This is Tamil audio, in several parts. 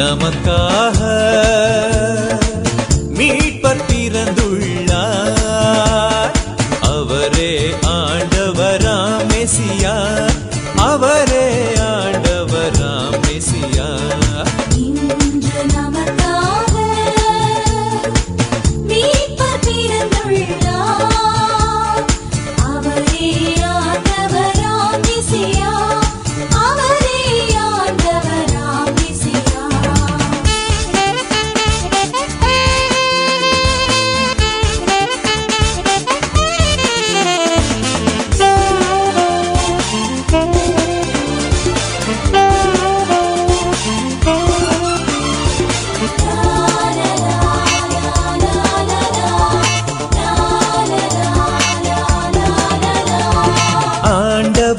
ನಮಃ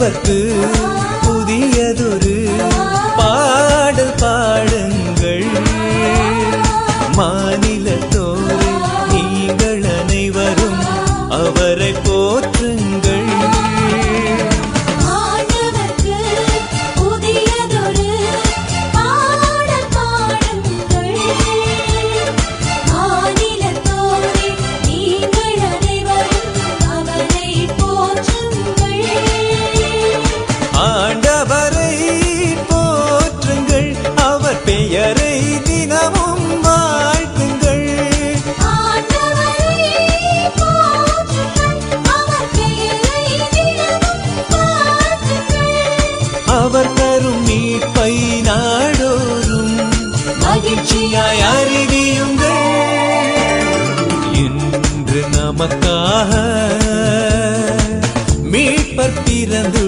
elbet நீதியாய் அறிவியுங்கள் என்று நமக்காக மீட்பர் பிறந்து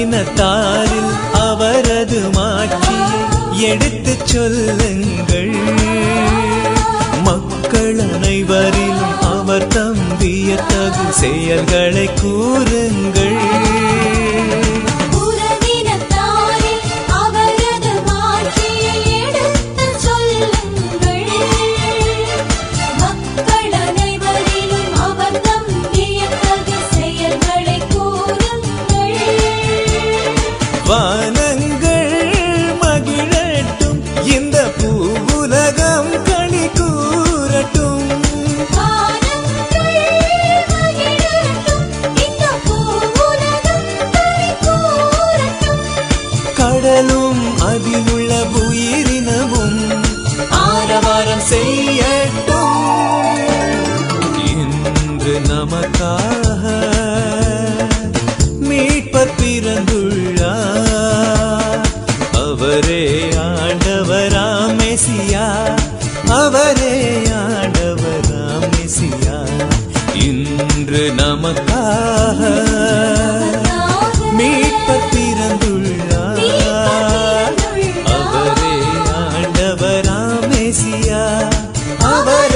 மதினத்தாரில் அவரது மாட்சி எடுத்து சொல்லுங்கள். மக்கள் அனைவரிலும் அவர் தம்பிய தகு செயல்களை கூறுங்கள். செய்யட்டும் என்று நமக்காக மீட்பர் பிறந்துள்ளார். அவரே ஆண்டவராம் மெசியா. அவரே ஆண்டவராம் மெசியா. இன்று நமக்காக আবার